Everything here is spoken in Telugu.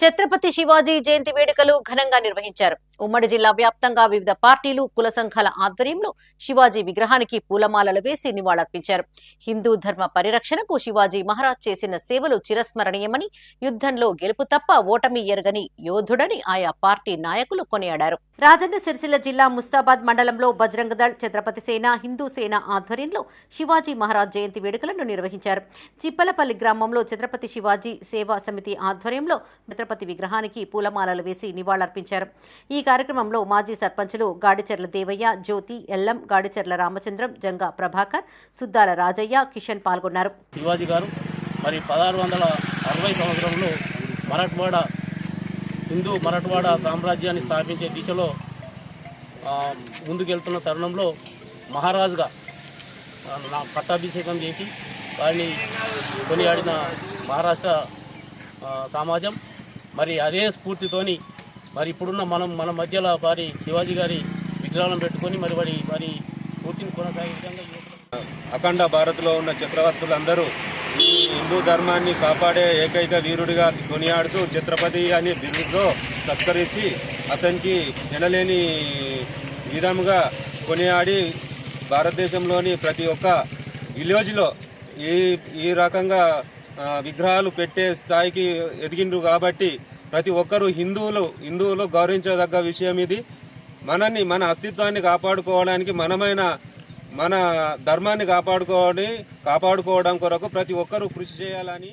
ఛత్రపతి శివాజీ జయంతి వేడుకలు ఘనంగా నిర్వహించారు. ఉమ్మడి జిల్లా వ్యాప్తంగా వివిధ పార్టీలు కుల సంఘాల ఆధ్వర్యంలో శివాజీ విగ్రహానికి పూలమాలలు వేసి నివాళులర్పించారు. హిందూ ధర్మ పరిరక్షణకు శివాజీ మహారాజ్ చేసిన సేవలు చిరస్మరణీయమని యుద్ధంలో గెలుపు తప్ప ఓటమి ఎరగని యోధుడని ఆయా పార్టీ నాయకులు కొనియాడారు. రాజన్న సిరిసిల్ల జిల్లా ముస్తాబాద్ మండలంలో బజరంగ దళ్ ఛత్రపతి సేన హిందూ సేన ఆధ్వర్యంలో శివాజీ మహారాజ్ జయంతి వేడుకలను నిర్వహించారు. చిప్పలపల్లి గ్రామంలో ఛత్రపతి శివాజీ సేవా సమితి ఆధ్వర్యంలో ఛత్రపతి విగ్రహానికి పూలమాలలు వేసి నివాళులర్పించారు. ఈ కార్యక్రమంలో మాజీ సర్పంచులు గాడిచెర్ల దేవయ్య జ్యోతి ఎల్లం గాడిచెర్ల రామచంద్రం జంగా ప్రభాకర్ సుద్దాల రాజయ్య కిషన్ పాల్గొన్నారు. శివాజీ గారు మరి పదహారు వందల అరవై సంవత్సరంలో మరాఠవాడ హిందూ మరాఠవాడ సామ్రాజ్యాన్ని స్థాపించే దిశలో ముందుకెళ్తున్న తరుణంలో మహారాజుగా నా పట్టాభిషేకం చేసి వారిని కొనియాడిన మహారాష్ట్ర సమాజం మరి అదే స్ఫూర్తితోని మరి ఇప్పుడున్న మనం మన మధ్యలో వారి శివాజీ గారి విగ్రహాలను పెట్టుకొని మరి వారి వారి పూర్తిని కొనసాగే విధంగా అఖండ భారత్లో ఉన్న చక్రవర్తులందరూ ఈ హిందూ ధర్మాన్ని కాపాడే ఏకైక వీరుడిగా కొనియాడుతూ ఛత్రపతి అనే బిరుదుతో సత్కరించి అతనికి ఎనలేని విధముగా కొనియాడి భారతదేశంలోని ప్రతి ఒక్క విలేజ్లో ఈ ఈ రకంగా విగ్రహాలు పెట్టే స్థాయికి ఎదిగిండ్రు కాబట్టి ప్రతి ఒక్కరూ హిందువులు హిందువులు గౌరవించదగ్గ విషయం ఇది. మనని మన అస్తిత్వాన్ని కాపాడుకోవడానికి మనమైన మన ధర్మాన్ని కాపాడుకోవడం కాపాడుకోవడం కొరకు ప్రతి ఒక్కరూ కృషి చేయాలని